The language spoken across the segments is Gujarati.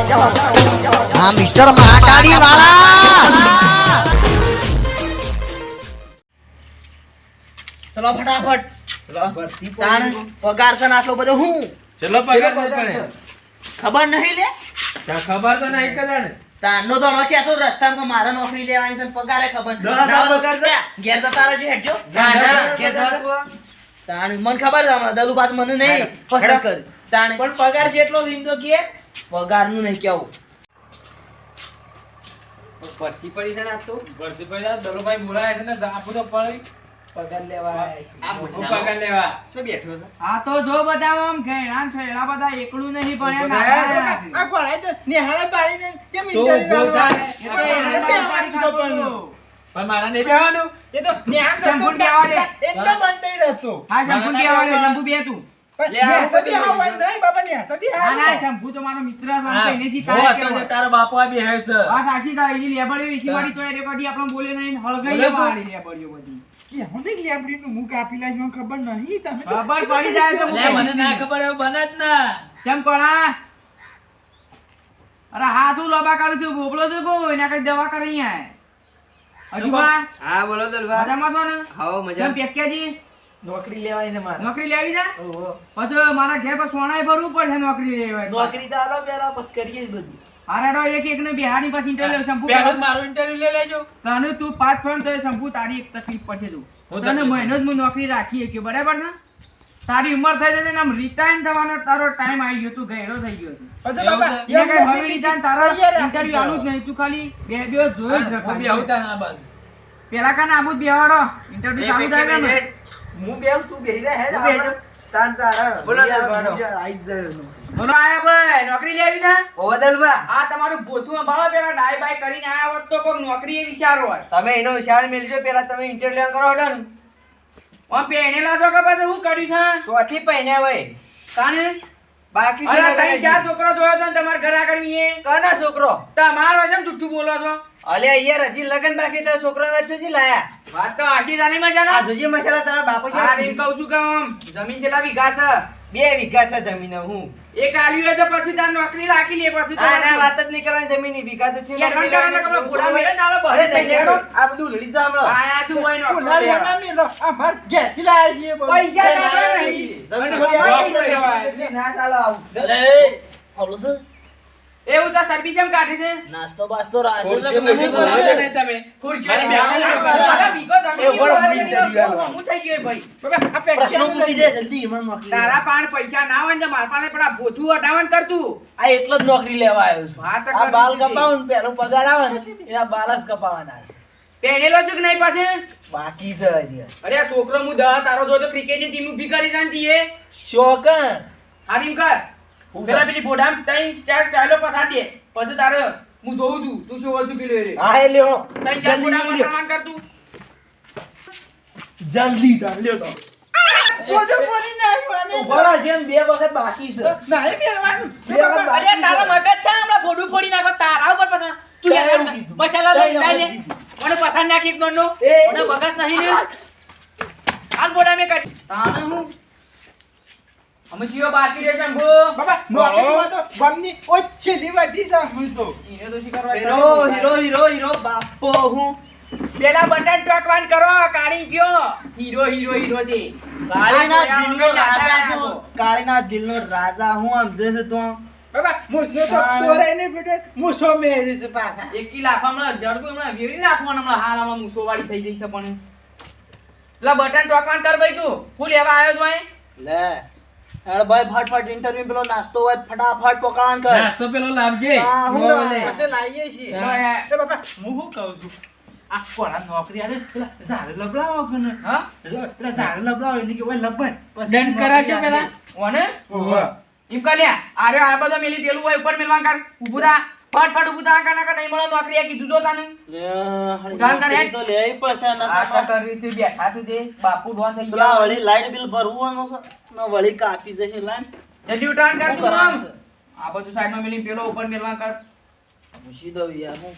હા મિસ્ટર મહાકાળી વાળા ચલો. ફટાફટ તાણ પગાર છે આટલો બધો હું? ચલો પગાર તો ખબર નહીં લે? ખબર તો નહીં કદાચ તાણનો તો હમણાં કહેતો રસ્તામાં મારે નોકરી લેવાની છે પગારે ખબર? ઘેર જતા રહેજો, હેડજો. ના, ના, ઘેર જતા તાણ મને ખબર છે હમણાં દલુ બાદ મને નહીં પસંદ કરી. તાણ. પણ પગાર છે એટલો એમ તો કે? પગારનું નહીં કેવું ભરતી પડી છે ને આ તો? ભરતી પૈસા દલુભાઈ બોલાય છે ને આપું તો પડી. પગાર લેવા હું. પગાર લેવા. શું બેઠો છે? આ તો જો બધા આમ ઘેણા થયેલા બધા એકલું નહીં છે. આ કોણ? તો નિહાળે પાડીને કેમ. પણ મારા નહીં બેવાનું એ તો ન્યાસ કરતો ને કહેવા દે. એટલો બંધ નહીં રહેતો. હા બે તું. હા. હા ના હોય. શંભુ તો. હા, તો હા. તો એ હું તો અરે હા તું લોબા કરું છું બોબલો છું કોઈ એના કઈ દવા કરી અહીંયા હા બોલો મજામાં છો ને? પેક્યાજી નોકરી મારે. નોકરી લેવી છે? પછી મારા ઘેર પર સોનાય ભરવું પડશે નોકરી લેવી નોકરી તો આલો પેલા બસ કરીએ જ બધું. અરે એક એક ને બિહારની પછી ઇન્ટરવ્યુ પેલું ઇન્ટરવ્યુ લેજો. તને તું પાંચ છો ને તો તારી એક તકલીફ પડશે તું તને? મહિનો જ હું નોકરી રાખી કે બરાબર ને તારી ઉંમર થઈ જશે ને આમ રિટાયર થવાનો તારો ટાઈમ આવી ગયો તું ગયડો થઈ ગયો છે. છે? કઈ જાય ને તારા ઇન્ટરવ્યુ આલું જ નહીં તું ખાલી બે દિવસ જોઈ જ હું બી આવતા ના બાદ પેલા કાને આબુ બેવાડો ઇન્ટરવ્યુ ચાલુ થાય ને હું બેમ તું બેહી રહે હેડ હું આપણે. તાન તારા બોલો બીજા આઈ જાય. બોલો આયા ભાઈ નોકરી લેવી ના ઓ દલવા આ તમારું ભોથું સંભાળો પેલા ડાય બાય કરીને આયા હોત તો કોક નોકરી એ વિચારો હોય તમે એનો વિચાર મેલજો પેલા તમે ઇન્ટરવ્યુ કરો હડો આમ પહેણેલા છો કે પછી હું કર્યું છે? ચોથી પહેણ્યા હોય કાને? બાકી અરે છે તઈ ચાર છોકરો જોયો તો તમાર ઘર આગળ મીએ કના છોકરો? તમારો છે જુઠ્ઠું બોલો છો? અલે યાર હજી લગન બાકી તો છોકરો છોજી લાયા. વાત તો આશી જાની મજા આ ના જોજી મસાલા તારા બાપુ છે. આ રીમ કહું છું કે જમીન છેલા વીઘા છે. બે વીઘા છે જમીન હું એક આલ્યું હોય તો પછી તાર નોકરી રાખી લે પછી આ ના વાત જ નહીં કરવાની જમીનની વીઘા તો રંગ કરવાના કપડાં ભૂરા મેલે ને અરે તઈ આ બધું લઈ જા હમણાં આયા શું હોય નોકરી લેવા? ઘેરથી લાયા છીએ. પૈસા ના લે નહીં. જમીન જવાય. ના ચાલો આવું અરે આવડું છે એવું છે સર્વિસ એમ કાઢી છે નાસ્તો બાસ્તો? નહીં તમે ખુરશીઓ ને બેહવાનું બેહવાનું છે. એ થઈ ગયું ભાઈ. બાબા, આ પેક પૂછી દે જલ્દી એમાં નોકરી તારા પાન પૈસા ના હોય ને મારા પાસે પણ આ ભોથું અઢાવન કરતું આ એટલો જ નોકરી લેવા આવ્યો છું. આ બાલ. કપાવું ને પેલો પગાર આવે ને એના બાલ જ કપાવાના છે. પહેરેલો છું કે નહીં પાસે બાકી છે હજી. અરે આ છોકરો હું દહ તારો જો તો ક્રિકેટની ટીમ ઊભી કરી જાણતી એ શોકર. હારીમ કર. પેલા પેલી બોડામ ત્રણ સ્ટાર ચાલો પસાર દે. પછી તારે હું જોઉં છું. તું શું છું પેલું એ હા એ લેવો ચાર કર તું. જલ્દી તાર લ્યો તો. બોજો બોલી ના આવ્યું આને. ઊભા રહો, જેમ બે વખત બાકી છે. ના, એ પહેરવાનું. બે વખત અરે તારો. મગજ છે હમણાં ફોડું ફોડી નાખો તારા ઉપર પછી તું યાર એવું કીધું. બચાલા તારે લઈ લે. મને પસાર નાખી એક દોડનો. મને મગજ નહીં ને હાલ બોડા મે કાઢ. તાણે હું? અમે શિયો બાકી રહેશે શંભુ બાબા, નોકરીમાં તો ગામની ઓછેલી વધી છે હું તો. હીરો તો શી કરવા હીરો હીરો હીરો હીરો બાપો હું. પેલા બટન ટોકવાન કરો કાળી ગયો. હીરો હીરો હીરો દે. કાળીના દિલનો રાજા છું કાળીના દિલનો રાજા હું સમજે છે તું બાબા, મૂછનો તો હા. દોરાઈને બેઠો, મૂછો મેરી છે પાછા. એક કી હમણાં જડબું હમણાં વેરી નાખવાનું હમણાં હાલ હમણાં મૂસો વાળી થઈ જઈ છે પણ. પેલા બટન ટોકવાન કર ભાઈ તું. હું લેવા આવ્યો છું અહીં. લે. હેડ ભાઈ ફટફટ ઇન્ટરવ્યુ પેલો નાસ્તો હોય ફટાફટ પકડાન કર. નાસ્તો પેલો લાવજે. હા, હું લાવીએ છીએ. હા. હું શું કહું છું? આ કોના નોકરી આલે, પેલા ઝાડ લબડાવો કે ને? હા? પેલા ઝાડ લબડાવો એને કહેવાય લબડ. પછી દંડ કરાવજો પેલા. ઓને? ઓહો. એમ કલ્યા આરે આ બધો મેલી પેલું હોય ઉપર ઊભું થા. ફટ ફટ ઊભું થા. કાના કા મળે નોકરી આ કીધું તો તને. ઉધાર કર હેડ. તો લેવી પડશે ને આ તો કરી છે બેઠા છું તે. બાપુ ડોન થઈ ગયા. વળી લાઈટ બિલ ભરવાનું છે ને વળી કાપી જશે લાઈન જલ્દી ઉઠાણ કર તું આમ. કરવાનું છે? આ બધું સાઈડમાં મેલી પેલો ઉપર મેળવા કર પૂછી દઉં યાર હું.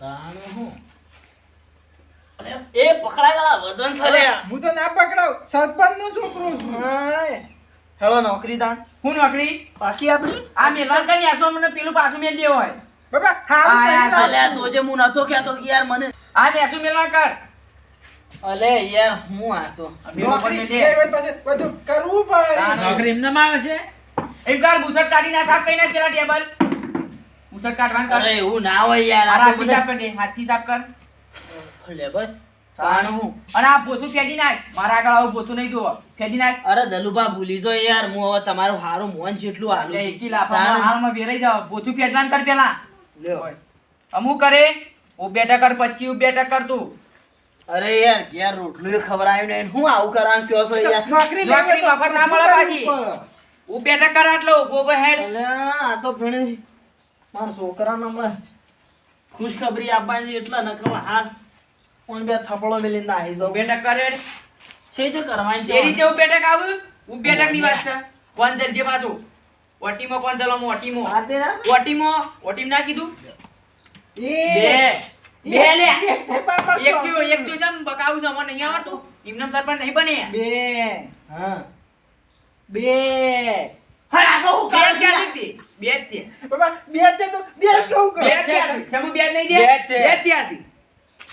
તાણ હું. એ પકડાયેલા વજન સરે હું તો ના પકડાવ. સરપંચ નો છોકરો છું. હેલો નોકરી તાણ. હું નોકરી? બાકી આપણી? આ મેલવાન કરી આસો મને પેલું પાછું મેલ દેવો હોય. બાબા હા, હારું હા, તો જે હું નતો કહેતો કે યાર મને. આ નેસું મેલવાન કર. અલે યાર હું આ તો. નોકરી પછી બધું કરવું પડે. નોકરી એમને આવે છે. એમ વાર બુસટ કાઢી ના સાફ કરી ના પેલા ટેબલ. બુસટ કાઢવાનું કર. અરે એવું ના હોય યાર. આ તો બધા હાથથી સાફ કર. લે બસ. તાણું. અને આ પોતું ફેંકી નાખ. મારા આગળ આવું પોતું નહીં જોવો ફેંકી નાખ. અરે દલુભા ભૂલી જો યાર. હું હવે તમારું હારું મોન જેટલું હાલું એકી લાફામાં હાલમાં વેરાઈ જાવ પોતું ફેંકવાનું કર પેલા. લ્યો. અમુક કરે. હું બેઠા કર પછી હું બેઠા કર તું. અરે યાર ઘેર રોટલું ખબર ને હું આવું કરવાનું કયો છો યાર? નોકરી નોકરી મફત ના મળે પાછી. હું બેઠા કર આટલો ઊભો હેડ. આ તો ભણે. મારા છોકરાને હમણાં ખુશખબરી આપવાની એટલે નકર હાથ કોણ બે થપડો મેલીને નાહી હું જાઉં બેઠા કરે છે જે કરવાની જે રીતે હું બેઠક આવું હું બેઠકની વાત છે કોણ જલજે પાછું ઓટીમાં કોણ ચલો હું ઓટીમાં આ તે ના? ઓટીમાં ઓટીમ ના કીધું બે બે લે એક થયો એક થયો જમ બકાવું છે મને નહીં આવડતું એમને સરપંચ નહીં બને બે હા બે હા આ તો હું બે ક્યાં દીધી બે તે બાબા બે તે તો બે જ કહું બે તે જ ત્યાં છે. ચમુ બે નહીં દે બે તે. છે.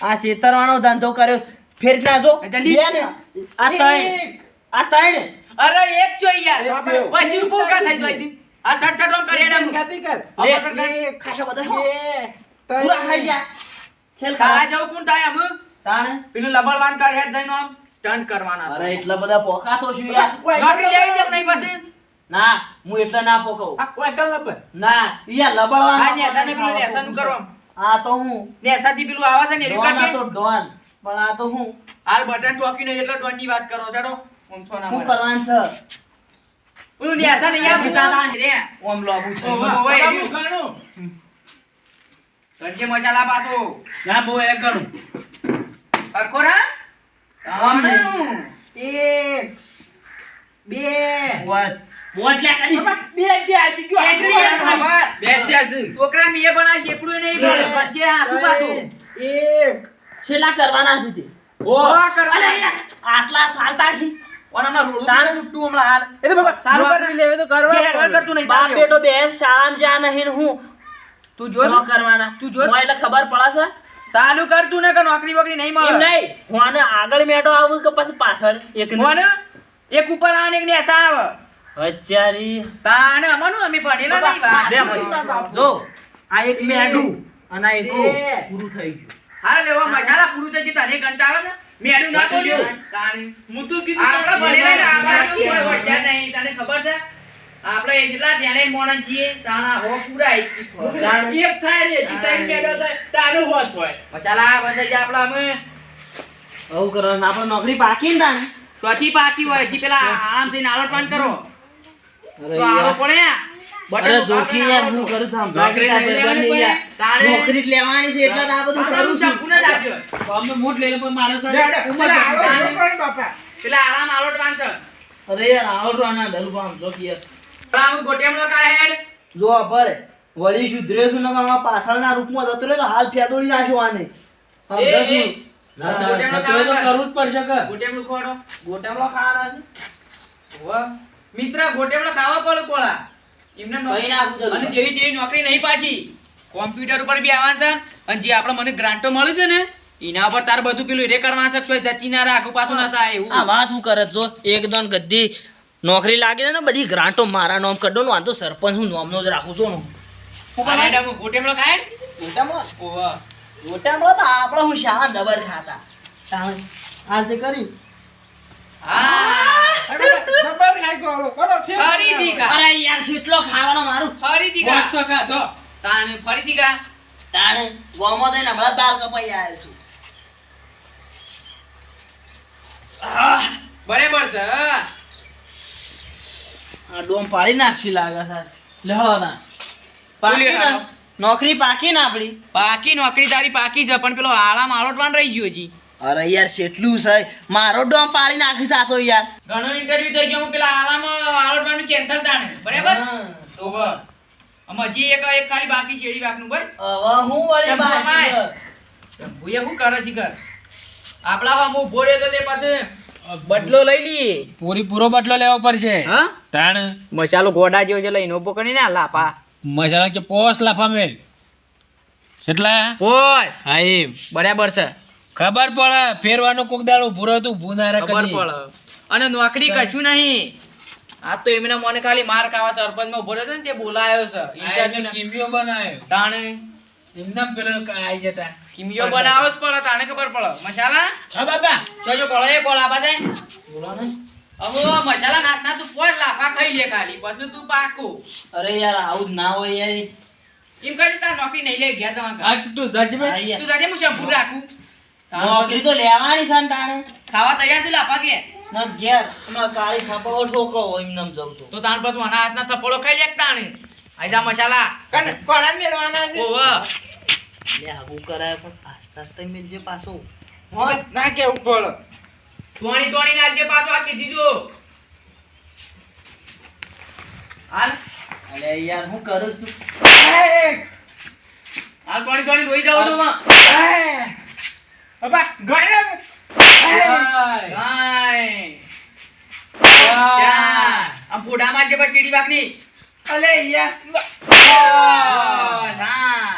આ શેતરવાનો ધંધો કર્યો. ફેર ના જો. જલ્દી. બે ને. આ ત્રણ આ ત્રણ અરે એક જોઈ યાર. પછી ઊભો કા થઈ જાય છે આ છટ છટ રોમ કરી હેડ ગાતી કર. એક ખાસા બધા હો. પૂરા ખાઈ ગયા ખેલ કરા. જેવું કોણ થાય અમ તાણ. પેલું લબળવાન કર હેડ થઈને આમ. ટર્ન કરવાના અરે એટલા બધા પોકાતો શું યાર. નોકરી લેવી છે નહીં પછી? ના હું એટલા ના પોકવું. આ કોઈ કલ લબર ના યાર લબળવાન આ નેસાને પેલું નેસાનું કરવાનું. આ તો હું. નેસાથી પેલું આવે છે ને ડોન આ તો ડોન પણ આ તો હું. હાલ બટન ટોકીને એટલે ડોનની વાત કરો ચાલો. ઓમ ના હું. કરવાનું છે? પેલું નેસા નહીં આપવું. રે. ઓમ લોબુ છે. એ બાપા, કરજે મસાલા પાછો. ના બો એક ગણું. સરખો રા. આમ નહીં. તાણું. એક બે વાત કરી. બે જ આજી ગયો. ખબર. બે ત્યાં છે છોકરા મેં બનાવી એકલું નહીં પડે કરશે હાસુ પાછું? એક. છેલ્લા કરવાના છે તે. ઓ. કરવા આટલા ચાલતા છે. ઓન હમણાં રોડું તાણ. બીજું હમણાં હાલ. એ તો બાપા સારું કર. નોકરી તો કરવા કરતું નહીં બાપ બેટો બે શાળામાં જા નહીં હું. તું જો ન કરવાના. તું જો એટલે ખબર પડે ચાલુ કર તું ને કે નોકરી વોકરી નહીં મળે. નહીં. હું આને આગળ મેટો આવું કે પછી પાછળ એક કોણ એક ઉપર આવે ને એક નેસા આવે. હજારી તાને અમારું અમે ભણેલા નહીં ભાઈ જો આ એક મેડું અને આ એક પૂરું થઈ ગયું. હા લેવા મસાલા પૂરું થઈ ગયું તને કંટાળો ને મેડું ના બોલ્યું. તાણી. હું તો આપણે ભણેલા ને આપણે કોઈ વચ્ચે નહીં તને ખબર છે? આપણે એટલા ટેલેન્ટ મોણ છીએ તાણા હો પૂરા એકી એક થાય ને ત્રણ મેળો થાય તારું હોત હોય. મસાલા બંધ થઈ જાય આપણા અમે. આવું કરવાનું આપણે નોકરી પાકી ને તાણે. સ્વથી પાકી હોય હજી પેલા આરામ નાળો આલો કરો. અરે તો આલો યાર. પડે અરે જોખી યાર હું કરું છું નોકરી નોકરી લેવાની યાર નોકરી લેવાની છે એટલે આ બધું કરું છું. અમને લઈને પણ મારે સર ઉંમર. તો પણ બાપા. પેલા આરામ છે. અરે યાર આવડો આના દલબામ જો કે યાર. પેલા અમુક ગોટેમનો હેડ. જો ભલે વળી સુધરે છું નકર પાછળના રૂપમાં જતો રહ્યો તો હાલ ફેદોળી નાખ્યો આને. સમજશું? ના, તારે થતું હોય તો કરવું જ પડશે કે. ગોટેમનું ખોડો. ગોટામાં ખાવાના છે? હોવે. મિત્ર ગોટેમનો ખાવા પડે કોળા. એમને નો- કઈ નાખું તો? અને જેવી તેવી નોકરી નહીં પાછી. કોમ્પ્યુટર ઉપર બી આવવાનું છે. અને જે આપણે મને ગ્રાન્ટો મળે છે ને એના પર તાર બધું પેલું રે કરવાનું છે જતી ના રાખું પાછું ના થાય એવું. આ વાત હું કરે છે જો એક દોન ગદ્દી નોકરી લાગે છે ને બધી ગ્રાન્ટો મારા નામ કડો નો વાંધો સરપંચ હું નોમનો જ રાખું છું હું ખાય ને? ગોટામાં ઓવે. ગોટામાં તો આપણે હું શાળા જબર ખાતા. આ તે છું. બરાબર છે ડોમ પાડી નાખશી લાગે છે. લે નોકરી પાકી ને આપડી પાકી નોકરી તારી પાકી છે પણ પેલો આળા માળોટવાન રહી ગયો હજી. અરે યાર શેટલું છે. મારો ડોમ પાળી નાખી સાતો યાર. ઘણો ઇન્ટરવ્યુ થઈ ગયો હું પેલા આળામાં આળોટવાનું કેન્સલ તાણે. બરાબર? તો વ હજી એક એક ખાલી બાકી છે એડી વાકનું ભાઈ હવે હું વળી બાકી. ભૂએ શું કરે છે કર આપણા હું ઊભો રહ્યો તો તે પાસે બટલો લઈ લઈએ. પૂરી પૂરો બટલો લેવો પડશે. હા? તાણ. મસાલો ગોડા જેવો છે લઈને ઊભો કરીને લાપા. મસાલા કે પોસ લાફા મેલ? એટલા પોસ. હા બરાબર છે. ખબર પડે ફેરવાનો કોક દાડો ભૂરો તું ભૂના ખબર પડે. અને નોકરી કશું નહીં. આ તો એમને મને ખાલી માર કાવા સરપંચમાં ભરે છે ને તે બોલાયો છે. ઇન્ટરવ્યુ કિમિયો બનાવ્યો તાણે. એમના પેલો આઈ જતા. કિમિયો બનાવો જ પડે તાણે ખબર પડે. મસાલા? હા બાબા. બોલો એ બોલા બાજે બોલો ને. મસાલા નાખ તું પોર લાફા ખાઈ લે ખાલી. પછી તું પાકું. અરે યાર આવું ના હોય યાર. એમ કરી તાર નોકરી નહીં લે ઘેર જવા આ તું જજમેન્ટ હા તું જાજે હું શેમ્પૂ રાખું. નોકરી તો લેવાની છે તાણે. ખાવા તૈયાર છે લાફા કે? ના ઘેર. હમણાં કાળી થપાવો ઠોકો એમને એમ જઉં છું. તો તાણ પછી મને હાથના થપ્પડો ખાઈ લે તાણે? આજા મસાલા. ઓવા લે આવું કરાય પણ આસ્તે આસ્તે મિલજે પાછો. તોણી તોણી નાખજે પાછો આ કીધી જો હાલ. અલે યાર હું કરું છું? આ તોણી તોણી રોઈ જાવ છો માં. બાબા ગાય કાંઈ. આ આમ ફોડા મારજે પછી ચીડી વાગની અલે યાર હા.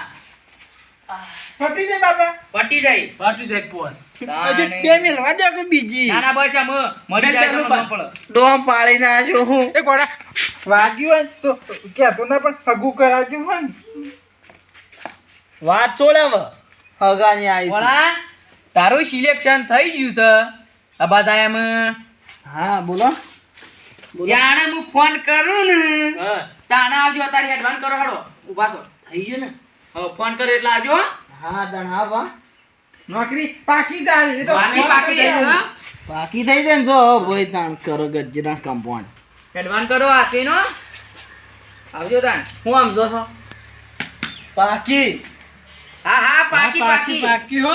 ફટી જાય બાપા. પટી જાય. પટી જાય પોસ. તાણે. બે મિલવા દે કે બીજી. ના ના બસ આમ મરી જાય તો મને ડોમ પાડી. ના છું હું. એ ગોડા વાગ્યું હોય તો ના પણ હગું કરાવજો હોય વાત છોડે હગાની આવી છે. તારું સિલેક્શન થઈ ગયું છે. બધા એમ હા બોલો. જાણે હું ફોન કરું ને હા. તાણે આવજો તારી એડવાન્સ કરો હડો. ઊભા થો. થઈ ગયો ને? હવે ફોન કરો એટલે આવજો હો. હા દણ વા નોકરી પાકી તારી તો હો. બાકી થઈ જાય ને જો ભાઈ તાણ કરો ગજરા કમ્પાઉન્ડ એડવાન્સ કરો આશીનો. આવજો તાણ. હું આમ જોશો પાકી. હા હા પાકી પાકી પાકી. હો.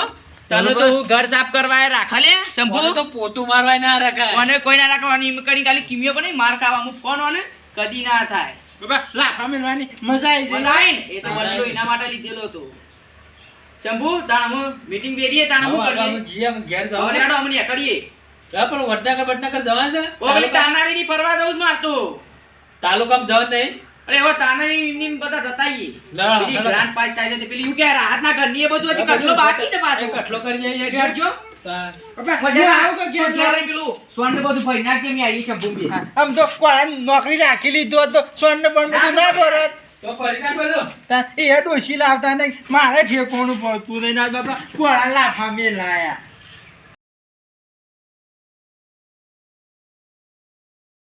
તને તો હું ઘર સાફ કરવા રાખા લે શંભુ. તો પોતું મારવાય ના રાખા અને કોઈ ના રાખવાની એમ કરી ખાલી કિમિયો પણ માર ખાવા હું ફોન ઓને કદી ના થાય. બાબા લાફા મેલવાની મજા આવી જાય. એ તો બદલો એના માટે લીધેલો હતો. શંભુ તાણ મીટિંંગ બેરીએ તાણ હું કરીએ? અમે અમે ઘેર જાવ જવાનું આડો અમને કરીએ હા, પણ વડનગર વડનગર જવા છે? ઓ પેલી તાનારીની ફરવા જવું જ મારતો તાલુકામાં જવા નહીં. અરે હવે તાનારી ની બધા જતાઈએ બીજી ના, ના. ગ્રાન્ડ પાસ થાય છે પેલી એવું કે રાહતના ઘરની એ બધું હજી કટલો બાકી છે પાછો. કટલો કરી જઈએ ઘેર કોળા નોકરી રાખી લીધું તો સ્વર્ણ પણ બધું ના. ભરત. એ ડોશી લાવતા નહીં. મારે ઠેકોણું પડતું નહીં. ના બાપા કોળા લાફા મેલાયા.